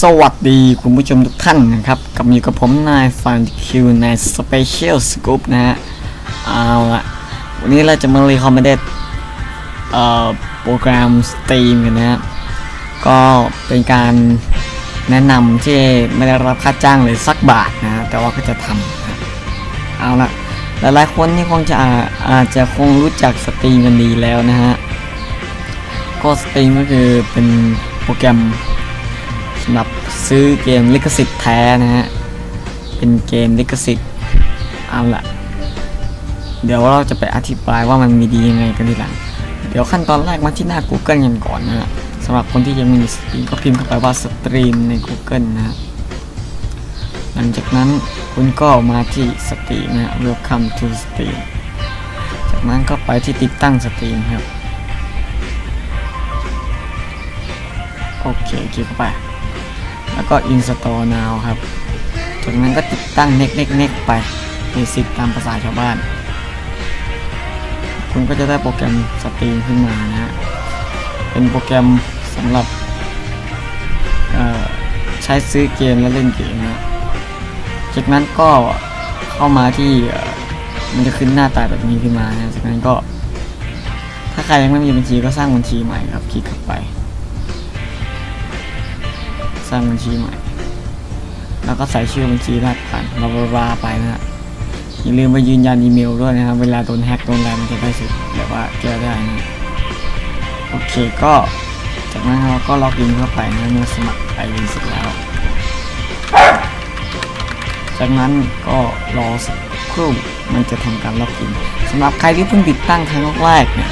สวัสดีคุณผู้ชมทุกท่านนะครับกับอยู่กับผมนายฟันคิวในสเปเชียลสกู๊ปนะฮะเอาละวันนี้เราจะมารีคอมเมดเอ่อโปรแกรมสตรีมกันนะฮะก็เป็นการแนะนำที่ไม่ได้รับค่าจ้างเลยสักบาทนะฮะแต่ว่าก็จะทำนะเอาละหลายๆคนนี่คงจะอาจจะคงรู้จักสตรีมกันดีแล้วนะฮะก็สตรีมก็คือเป็นโปรแกรม สำหรับซื้อเกมลิขสิทธิ์แท้นะฮะ เป็นเกมลิขสิทธิ์เอาละเดี๋ยวเราจะไปอธิบายว่ามันมีดียังไงกันทีหลัง เดี๋ยวขั้นตอนแรกมาที่หน้า Google กันก่อนนะฮะสำหรับคนที่ยังมีสตรีมก็พิมพ์เข้าไปว่าสตรีมใน Google นะฮะหลังจากนั้นคุณก็มาที่สตรีมนะฮะ Welcome to Steam จากนั้นก็ไปที่ติดตั้งสตรีมครับ โอเคคลิกเข้าไป แล้วก็ install now ครับ จากนั้นก็ติดตั้ง next next next ไปในสิตามภาษาชาวบ้าน คุณก็จะได้โปรแกรมสตรีมขึ้นมานะฮะ เป็นโปรแกรมสำหรับใช้ซื้อเกมและเล่นเกมนะจากนั้นก็เข้ามาที่มันจะขึ้นหน้าตาแบบนี้ขึ้นมานะจากนั้นก็ ถ้าใครยังไม่มีบัญชีก็สร้างบัญชีใหม่ครับ คลิกเข้าไป สร้างบัญชีใหม่ แล้วก็ใส่ชื่อบัญชีรหัสผ่านบลาบลาไปนะฮะอย่าลืมไปยืนยันอีเมลด้วยนะครับ เวลาโดนแฮกโดนอะไรมันจะได้สุดแบบว่าแก้ได้นะโอเคก็จากนั้นเราก็ล็อกอินเข้าไปนะเมื่อสมัครไอดีเสร็จแล้ว จากนั้นก็รอสักครู่มันจะทำการล็อกอินสำหรับใครที่เพิ่งติดตั้งครั้งแรกเนี่ย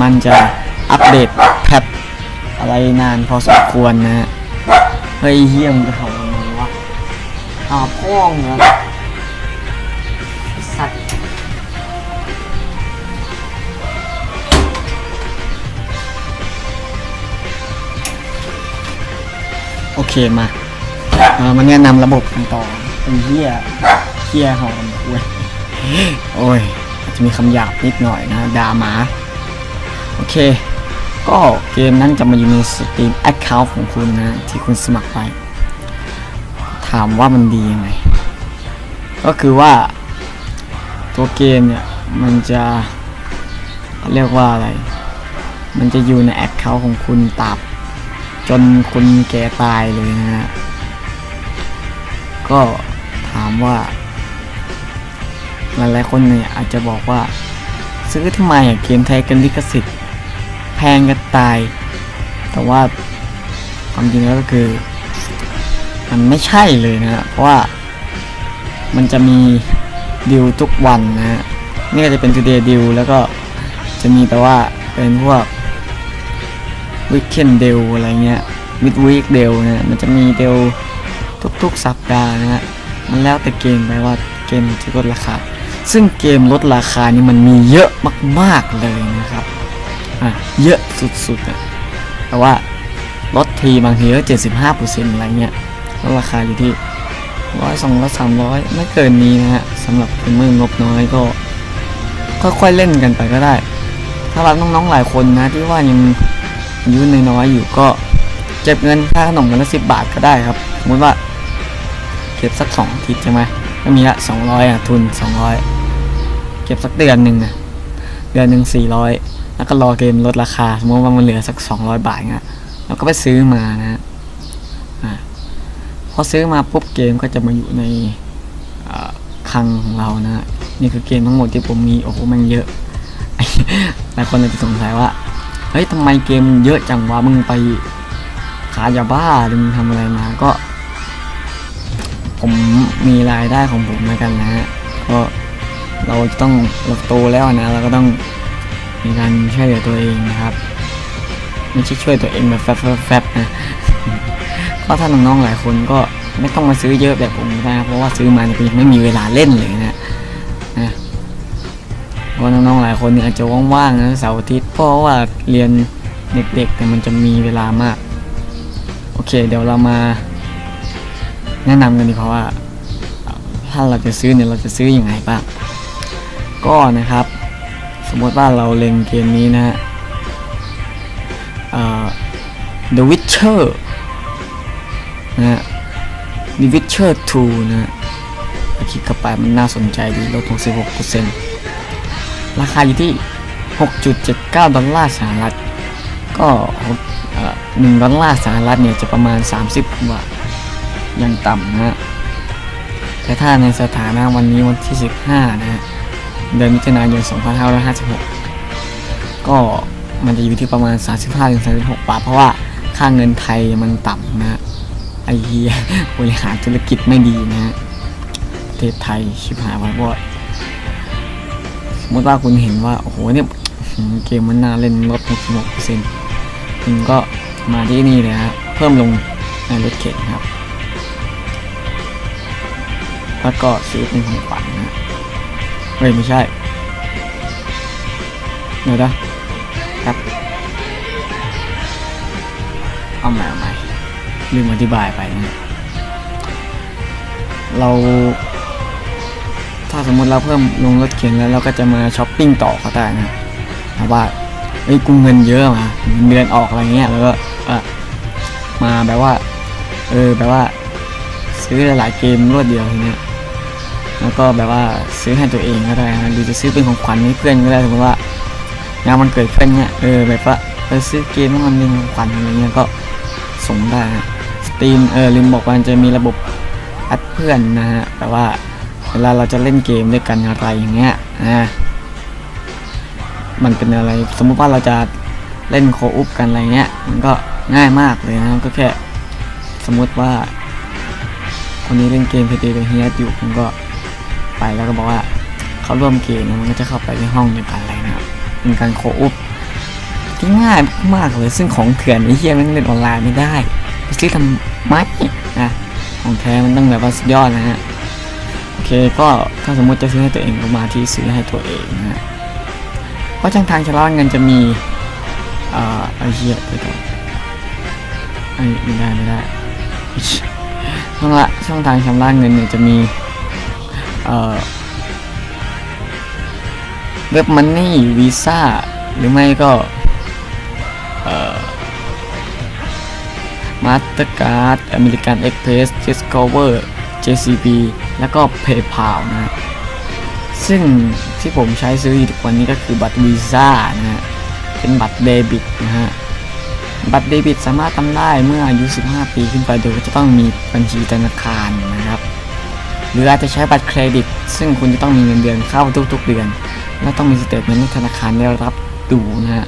มันจะอัปเดตแพทอะไรนานพอสมควรนะฮะ เฮ้ยเฮียมจะเห่าทำไมวะหาพ่องเหรอสัตว์โอเคมาเออมาแนะนำระบบกันต่อไอ้เฮียเฮียเห่าทำไมเว้ยโอ้ย จะมีคำหยาบนิดหน่อยนะด่าหมา โอเค ก็เกมนั้นจะมาอยู่ใน Steam Account ของคุณนะ ที่คุณสมัครไป ถามว่ามันดียังไง ก็คือว่า ตัวเกมเนี่ย มันจะเรียกว่าอะไร มันจะอยู่ใน Account ของคุณตับ จนคุณแก่ตายเลยนะฮะก็ถามว่า หลายๆคนเนี่ยอาจจะบอกว่า ซื้อทำไมเกมไทยกันลิขสิทธิ์ แพงกันตาย แต่ว่าความจริงแล้วก็คือ มันไม่ใช่เลยนะฮะเพราะว่ามันจะมีดิวทุกวันนะฮะนี่ก็จะเป็น today ดิวแล้วก็จะมีแต่ว่าเป็นพวก weekend ดิวอะไรเงี้ย midweek ดิวนะมันจะมีดิวทุกๆสัปดาห์นะฮะมันแล้วแต่เกมไปว่าเกมจะลดราคา ซึ่งเกมลดราคานี่มันมีเยอะมาก ๆเลยนะครับ อะเยอะสุดๆอะแต่ว่าลดทีบางทีก็เจ็ดสิบห้าเปอร์เซ็นต์อะไรเงี้ยแล้วราคาอยู่ที่ร้อยสองร้อยสามร้อยไม่เกินนี้นะฮะสำหรับคนมืองบน้อยก็ค่อยๆเล่นกันไปก็ได้ ถ้าเราน้องๆหลายคนนะที่ว่ายังอายุน้อยๆอยู่ก็เก็บเงินค่าขนมกันละสิบบาทก็ได้ครับสมมติว่าเก็บสักสองอาทิตย์ใช่ไหมก็มีละสองร้อยอะทุนสองร้อยเก็บสักเดือนหนึ่งอะเดือนหนึ่งสี่ร้อย แล้วก็รอเกมลดราคา สมมติว่ามันเหลือสัก 200 บาทเงี้ยเราก็ไปซื้อมานะฮะพอซื้อมาปุ๊บเกมก็จะมาอยู่ในคลังของเรานะ นี่คือเกมทั้งหมดที่ผมมีโอ้โหมันเยอะหลายคนอาจจะสงสัยว่าเฮ้ยทำไมเกมเยอะจังวะมึงไปขายยาบ้าหรือมึงทำอะไรมาก็ ผมมีรายได้ของผมเหมือนกันนะฮะก็เราจะต้องเราโตแล้วนะเราก็ต้อง ในการช่วยเหลือตัวเองนะครับ ไม่ใช่ช่วยตัวเองแบบแฟบแฟบนะก็ถ้าน้องๆหลายคนก็ไม่ต้องมาซื้อเยอะแบบผมก็ได้นะเพราะว่าซื้อมาเนี่ยยังไม่มีเวลาเล่นเลยนะนะเพราะน้องๆหลายคนเนี่ยอาจจะว่างๆนะเสาร์อาทิตย์เพราะว่าเรียนเด็กๆแต่มันจะมีเวลามาก โอเค เดี๋ยวเรามา แนะนำกันดีกว่าว่า ถ้าเราจะซื้อเนี่ยเราจะซื้ออยังไงบ้างก็นะครับ มมติว่าเราเล่นเกมนี้นะฮะ The Witcher นะฮะ The Witcher 2 นะฮะถ้าคิดเข้าไปมันน่าสนใจดีลด66%ราคาอยู่ที่ 6.79 ดอลลาร์สหรัฐ ก็เอ่อหนึ่งดอลลาร์สหรัฐเนี่ยจะประมาณ 30บาทยังต่ำนะฮะแต่ถ้าในสถานะวันนี้วันที่ 15 นะฮะ เดือนมิถุนายน 2556 ก็มันจะอยู่ที่ประมาณ 35-36 บาท เพราะว่าค่าเงินไทยมันต่ำนะไอ้เหี้ยบริหารธุรกิจไม่ดีนะประเทศไทยชิบหายไว้บ่อยสมมติว่าคุณเห็นว่า โอ้โหเนี่ยเกมมันน่าเล่นลด66%คุณก็มาที่นี่เลยฮะเพิ่มลงในรถเข็นครับ แล้วก็ซื้อเป็นของขวัญนะฮะ เฮ้ยไม่ใช่เดี๋ยวนะครับเอาใหม่เอาใหม่ลืมอธิบายไปนะเราถ้าสมมติเราเพิ่มลงรถเข็นแล้วเราก็จะมาช้อปปิ้งต่อก็ได้นะแต่ว่าเอ้ยกูเงินเยอะมาเดือนออกอะไรเงี้ยแล้วก็มาแบบว่า เออแบบว่า ซื้อหลายเกมรวดเดียวทีเนี้ย แล้วก็แบบว่าซื้อให้ตัวเองก็ได้นะหรือจะซื้อเป็นของขวัญให้เพื่อนก็ได้สมมติว่างานมันเกิดเพื่อนเนี่ยเออแบบว่าไปซื้อเกมให้มันเป็นของขวัญอะไรเงี้ยก็ส่งได้นะสตรีมเออลืมบอกว่าจะมีระบบแอดเพื่อนนะฮะแบบว่าเวลาเราจะเล่นเกมด้วยกันอะไรอย่างเงี้ยอ่ามันเป็นอะไรสมมุติว่าเราจะเล่นโคอุปกันอะไรเงี้ยมันก็ง่ายมากเลยนะก็แค่สมมุติว่าคนนี้เล่นเกมเพย์เดเฮียอยู่ผมก็ ไปแล้วก็บอกว่าเขาร่วมเกมนะมันก็จะเข้าไปในห้องเดียวกันอะไรนะครับเป็นการโคอุปที่ง่ายมากเลยซึ่งของเถื่อนไอ้เหี้ยมันเล่นออนไลน์ไม่ได้ไปซื้อทำไมนะของแท้มันต้องแบบว่าสุดยอดนะฮะโอเคก็ถ้าสมมติจะซื้อให้ตัวเองก็มาที่ซื้อให้ตัวเองนะฮะเพราะช่องทางชำระเงินจะมีเอ่อไอ้เหี้ยไปต่อไอ้ไม่ได้ไม่ได้ช่องละช่องทางชำระเงินเนี่ยจะมี เอ่อเว็บมันนี่วีซ่าหรือไม่ก็เอ่อมาสเตอร์การ์ดอเมริกันเอ็กเพรสดิสคอเวอร์ JCB แล้วก็ PayPal นะฮะซึ่งที่ผมใช้ซื้อทุกวันนี้ก็คือบัตรวีซ่านะฮะ เป็นบัตรเดบิตนะฮะ บัตรเดบิตสามารถทำได้เมื่ออายุ 15 ปีขึ้นไปโดยจะต้องมีบัญชีธนาคารนะ หรืออาจจะใช้บัตรเครดิต ซึ่งคุณจะต้องมีเงินเดือนเข้าทุก ๆ เดือน และต้องมีสเตทเมนต์ธนาคารได้รับดูนะฮะ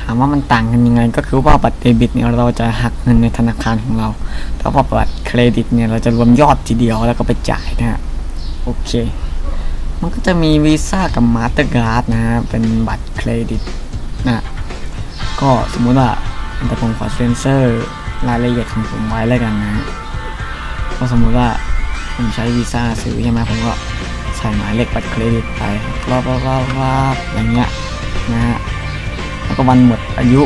ถามว่ามันต่างกันยังไง ก็คือว่าบัตรเดบิตเนี่ยเราจะหักเงินในธนาคารของเราแต่ว่าบัตรเครดิตเนี่ยเราจะรวมยอดทีเดียวแล้วก็ไปจ่ายนะฮะโอเคมันก็จะมีวีซ่ากับมาสเตอร์การ์ดนะฮะเป็นบัตรเครดิตนะก็สมมุติว่าแต่ผมขอเซ็นเซอร์รายละเอียดของผมไว้แล้วกันนะ ก็สมมุติว่าผมใช้วีซ่าซื้อใช่ไหมผมก็ใส่หมายเลขบัตรเครดิตไปรอบรอบรอย่างเงี้ยนะฮะแล้วก็วันหมดอายุ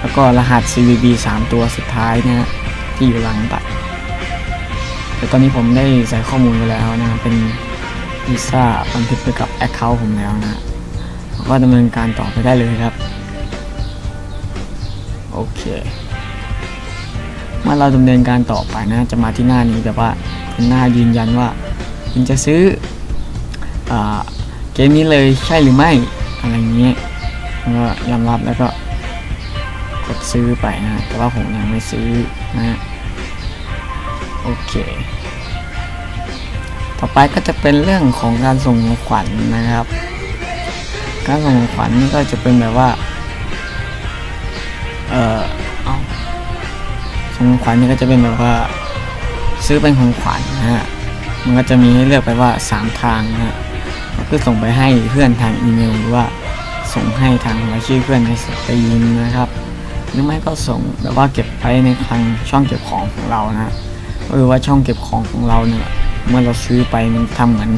แล้วก็รหัส CVV 3ตัวสุดท้ายนะฮะที่อยู่หลังบัตรแต่ตอนนี้ผมได้ใส่ข้อมูลไปแล้วนะเป็นวีซ่าบันทึกไปกับ Account ผมแล้วนะก็ดำเนินการต่อไปได้เลยครับ โอเค เมื่อเราดำเนินการต่อไปนะจะมาที่หน้านี้แบบว่าเป็นหน้ายืนยันว่าคุณจะซื้ออเกมนี้เลยใช่หรือไม่อะไรเงี้ยแล้วก็ยอมรับแล้วก็กดซื้อไปนะแต่ว่าผมยังไม่ซื้อนะโอเคต่อไปก็จะเป็นเรื่องของการส่งขวัญนะครับ การส่งขวัญนี่ก็จะเป็นแบบว่า เออเอ ของขวัญนี่ก็จะเป็นแบบว่าซื้อเป็นของขวัญนะฮะ มันก็จะมีให้เลือกไปว่า 3 ทางนะฮะก็คือส่งไปให้เพื่อนทางอีเมลหรือว่าส่งให้ทางรายชื่อเพื่อนในสตรีมนะครับ หรือไม่ก็ส่งแบบว่าเก็บไว้ในทางช่องเก็บของของเรานะฮะก็คือว่าช่องเก็บของของเราเนี่ยเมื่อเราซื้อไปมันทำเหมือน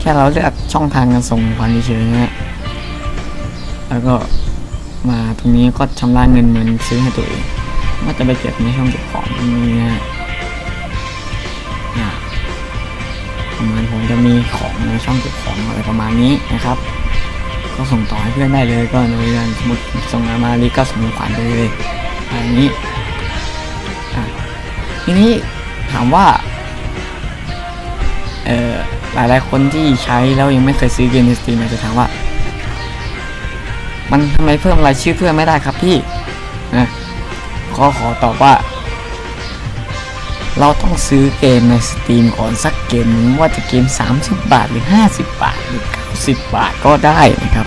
แค่เราเลือกช่องทางการส่งของขวัญเฉยๆนะฮะแล้วก็มาตรงนี้ก็ชำระเงินเหมือนซื้อให้ตัวเอง ก็จะไปเก็บในช่องเก็บของตรงนี้นะประมาณผมจะมีของในช่องเก็บของอะไรประมาณนี้นะครับ ก็ส่งต่อให้เพื่อนได้เลยก็ในการสมมติส่งมาลีก็ส่งของขวัญไปเลยอะไรนี้ทีนี้ถามว่าเอ่อหลายๆคนที่ใช้แล้วยังไม่เคยซื้อเกมในสตรีมจจะถามว่า มันทำไมเพิ่มรายชื่อเพื่อนไม่ได้ครับพี่นะ ขอขอตอบว่า เราต้องซื้อเกมในสตรีมก่อนสักเกมว่าจะเกม 30 บาทหรือ 50 บาทหรือ 90 บาทก็ได้นะครับ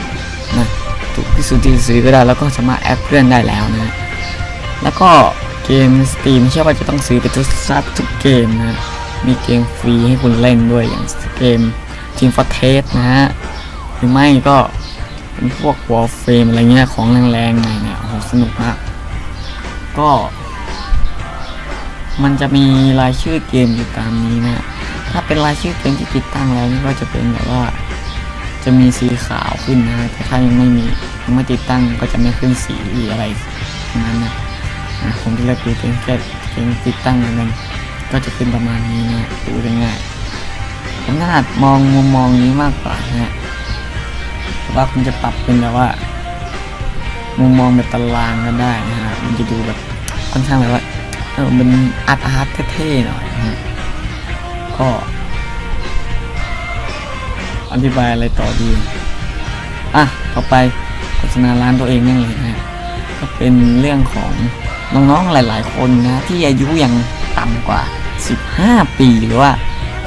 นะถูกที่สุดที่ซื้อก็ได้แล้วก็สามารถแอดเพื่อนได้แล้วนะแล้วก็เกมสตรีมไม่ใช่ว่าจะต้องซื้อไปทุกซัดทุกเกมนะมีเกมฟรีให้คุณเล่นด้วยอย่างเกม Team Fortress นะฮะหรือไม่ก็เป็นพวก Warframe อะไรเงี้ยของแรงๆหน่อยเนี่ยโอ้โหสนุกมาก ก็ มันจะมีรายชื่อเกมอยู่ตามนี้นะ ถ้าเป็นรายชื่อเกมที่ติดตั้งแล้วนี่ก็จะเป็นแบบว่า จะมีสีขาวขึ้นนะ แต่ถ้ายังไม่มียังไม่ติดตั้งก็จะไม่ขึ้นสีอะไรทั้งนั้นนะอะผมที่เลือกดูเป็นแค่เกมติดตั้งนั้นก็จะเป็นประมาณนี้นะดูง่ายผมถนัดมองมุมมองนี้มากกว่านะว่าคุณจะปรับเป็นแบบว่า มุมมองแบบตารางก็ได้นะฮะมันจะดูแบบค่อนข้างแบบว่าเออมันอาร์ตอาร์ตเท่ๆหน่อยนะฮะก็อธิบายอะไรต่อดี อะ ต่อไปโฆษณาร้านตัวเองนั่นเลยนะฮะก็เป็นเรื่องของน้องๆหลาย ๆ คนนะ ที่อายุยังต่ำกว่า 15 ปีหรือว่า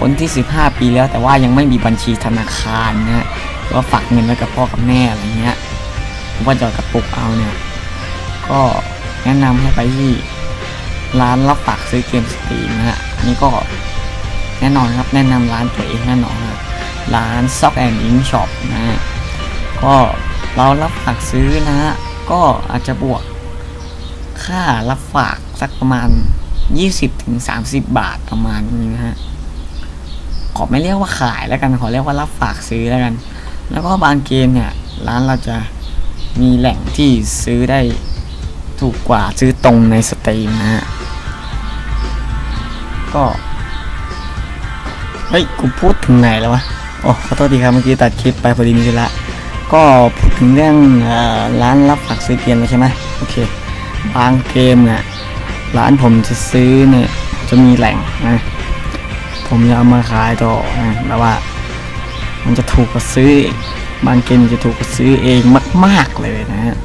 คนที่ 15 ปีแล้วแต่ว่ายังไม่มีบัญชีธนาคารนะฮะหรือว่าฝากเงินไว้กับพ่อกับแม่อะไรเงี้ย ผมว่าจอากระปุกเอาเนี่ย ก็แนะนำให้ไปที่ร้านรับฝากซื้อเกมสตรีมนะฮะอันนี่ก็แน่นอนครับแนะนำร้านตัวเองแน่นอนครับร้าน Sock and Ink Shop นะฮะก็เรารับฝากซื้อนะฮะก็อาจจะบวกค่ารับฝากสักประมาณ 20-30 บาทประมาณนี้นะฮะขอไม่เรียกว่าขายแล้วกันขอเรียกว่ารับฝากซื้อแล้วกัน แล้วก็บางเกมเนี่ย ร้านเราจะ มีแหล่งที่ซื้อได้ถูกกว่าซื้อตรงในสตรีมนะฮะ ก็ เฮ้ย กูพูดถึงไหนแล้ววะ โอ้ขอโทษทีครับเมื่อกี้ตัดคลิปไปพอดีมีธุระก็พูดถึงเรื่องร้านรับฝากซื้อเกมแล้วใช่ไหมโอเค บางเกมเนี่ยร้านผมจะซื้อเนี่ยจะมีแหล่งนะ ผมจะเอามาขายต่อนะแบบว่า มันจะถูกกว่าซื้อ บางเกมจะถูกซื้อเองมาก ๆ เลยนะฮะ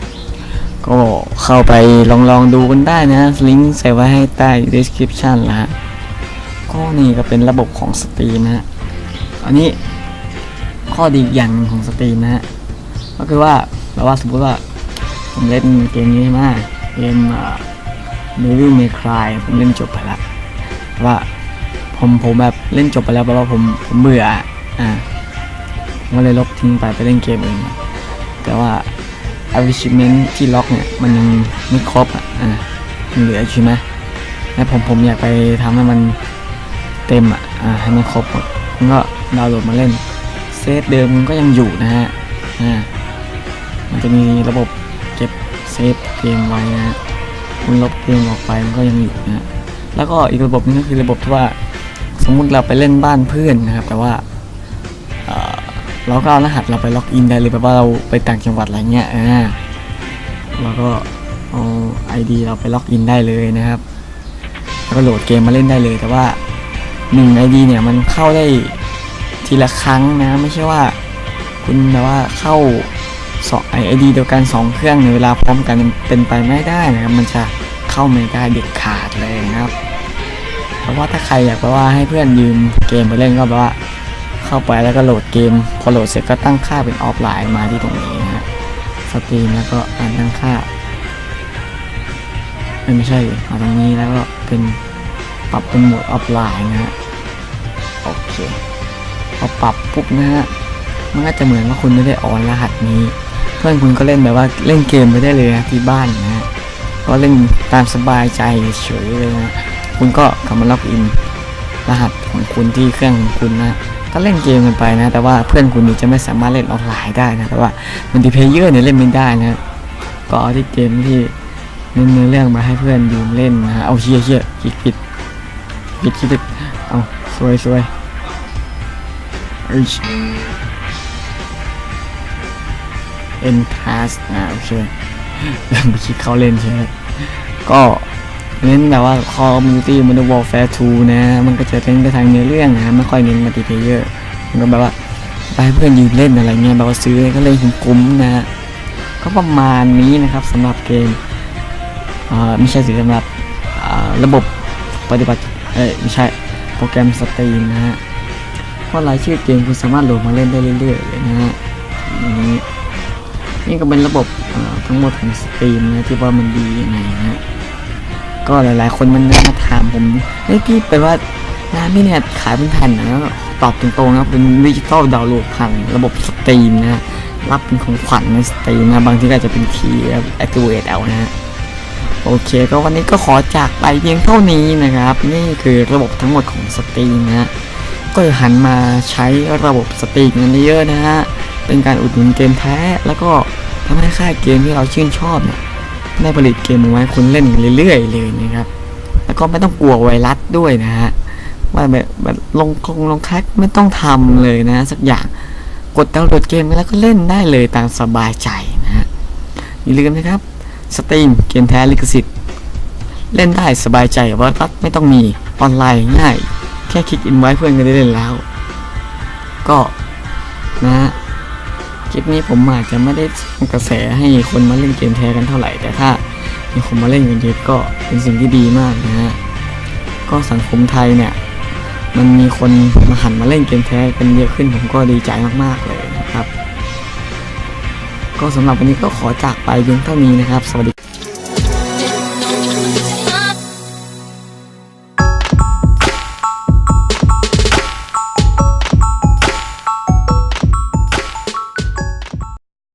ก็เข้าไปลองลองดูกันได้นะลิงก์ใส่ไว้ให้ใต้ description ละฮะ ก็นี่ก็เป็นระบบของสตรีมนะฮะ อันนี้ข้อดีอีกอย่างของสตรีมนะฮะ ก็คือว่าแบบว่าสมมติว่าผมเล่นเกมนี้ใช่ไหมเกมอ่า Devil May Cry ผมเล่นจบไปแล้วแต่ว่าผมผมแบบเล่นจบไปแล้วแปลว่าผมผมเบื่ออ่า ก็เลยลบทิ้งไปไปเล่นเกมอื่นแต่ว่า achievement ที่ล็อกเนี่ย มันยังไม่ครบอะอ่ามันเหลือใช่ไหมแล้วผมผมอยากไปทำให้มันเต็มอะอ่าให้มันครบหมดผมก็ดาวน์โหลดมาเล่น เซฟเดิมก็ยังอยู่นะฮะอ่ามันจะมีระบบเก็บเซฟเกมไว้นะฮะคุณลบเกมออกไปมันก็ยังอยู่นะฮะแล้วก็อีกระบบนึงก็คือระบบที่ว่า สมมุติเราไปเล่นบ้านเพื่อนนะครับ แต่ว่า เราก็เอารหัสเราไปล็อกอินได้เลยแบบว่าเราไปต่างจังหวัดอะไรเงี้ยอ่าเราก็เอา ID เราไปล็อกอินได้เลยนะครับแล้วก็โหลดเกมมาเล่นได้เลย แต่ว่า1 ID เนี่ยมันเข้าได้ทีละครั้งนะ ไม่ใช่ว่า คุณแบบว่าเข้าสองไอดีเดียวกัน 2 เครื่องในเวลาพร้อมกันเป็นไปไม่ได้นะครับ มันจะเข้าไม่ได้เด็ดขาดเลยนะครับ เพราะว่าถ้าใครอยากแบบว่าให้เพื่อนยืมเกมไปเล่นก็แบบว่า เข้าไปแล้วก็โหลดเกม พอโหลดเสร็จก็ตั้งค่าเป็นออฟไลน์มาที่ตรงนี้นะฮะสตรีมแล้วก็อ่านตั้งค่าไม่ใช่มาตรงนี้แล้วก็เป็นปรับเป็นโหมดออฟไลน์นะฮะโอเคพอปรับปุ๊บนะฮะมันก็จะเหมือนว่าคุณไม่ได้ออนรหัสนี้ เพื่อนคุณก็เล่นแบบว่าเล่นเกมไปได้เลยนะที่บ้านนะฮะก็เล่นตามสบายใจเฉยเลยนะคุณก็กลับมาล็อกอินรหัสของคุณที่เครื่องของคุณนะ ก็เล่นเกมกันไปนะ แต่ว่าเพื่อนคุณนี่จะไม่สามารถเล่นออนไลน์ได้นะแต่ว่ามันดีเพเยอร์เนี่ยเล่นไม่ได้นะก็เอาที่เกมที่เนื้อเนื้อเรื่องมาให้เพื่อนยืมเล่นนะเอาเชียเชียคลิกผิดผิดคลิกเอาสวยสวยเอ็นพาสอ่าโอเคเริ่มไปคลิกเข้าเล่นใช่ไหมก็ เน้นแบบว่า Call of Duty Modern Warfare 2 นะ มันก็จะเน้นไปทางเนื้อเรื่องนะ ไม่ค่อยเน้นมัลติเพเยอร์ มันก็แบบว่าไปให้เพื่อนยืนเล่นอะไรเงี้ยแบบว่าซื้อก็เล่นคุ้มนะก็ประมาณนี้นะครับสำหรับเกมอ่าไม่ใช่สิสำหรับระบบปฏิบัติเอ้ยไม่ใช่โปรแกรมสตรีมนะฮะเพราะรายชื่อเกมคุณสามารถโหลดมาเล่นได้เรื่อยๆเลยนะฮะนี้นี่ก็เป็นระบบทั้งหมดของสตรีมนะที่ว่ามันดียังไงนะฮะ ก็หลายๆ คนมันมาถามผมเฮ้ยพี่เป็นว่าร้านพี่เนี่ยขายเป็นแผ่นนะก็ตอบตรงๆนะเป็นดิจิตอลดาวน์โหลดผ่านระบบสตรีมนะรับเป็นของขวัญในสตรีมนะบางทีก็จจะเป็นคีย์แอคทีเวตเอานะฮะโอเคก็วันนี้ก็ขอจากไปเพียงเท่านี้นะครับ นี่คือระบบทั้งหมดของสตรีมนะฮะก็หันมาใช้ระบบสตรีมกันเยอะนะฮะเป็นการอุดหนุนเกมแท้แล้วก็ทำให้ค่ายเกมที่เราชื่นชอบเนี่ย ได้ผลิตเกมมาไว้ให้คุณเล่นเรื่อยๆเลยนะครับ แล้วก็ไม่ต้องกลัวไวรัสด้วยนะฮะว่าแบบแบบลงคงลงแคคไม่ต้องทำเลยนะสักอย่างกดดาวน์โหลดเกมแล้วก็เล่นได้เลยตามสบายใจนะฮะอย่าลืมนะครับสตรีมเกมแท้ลิขสิทธิ์เล่นได้สบายใจว่ารัดไม่ต้องมีออนไลน์ง่าย แค่คลิกอินไว้เพื่อนก็ได้เล่นแล้ว ก็นะฮะ ลิปนี้ผมอาจจะไม่ได้กระแสให้คนมาเล่นเกมแท้กันเท่าไหร่ แต่ถ้ามีคนมาเล่นกันเยอะก็เป็นสิ่งที่ดีมากนะฮะก็สังคมไทยเนี่ย มันมีคนมาหันมาเล่นเกมแท้กันเยอะขึ้นผมก็ดีใจมากๆเลยนะครับ ก็สำหรับวันนี้ก็ขอจากไปเพียงเท่านี้นะครับ สวัสดี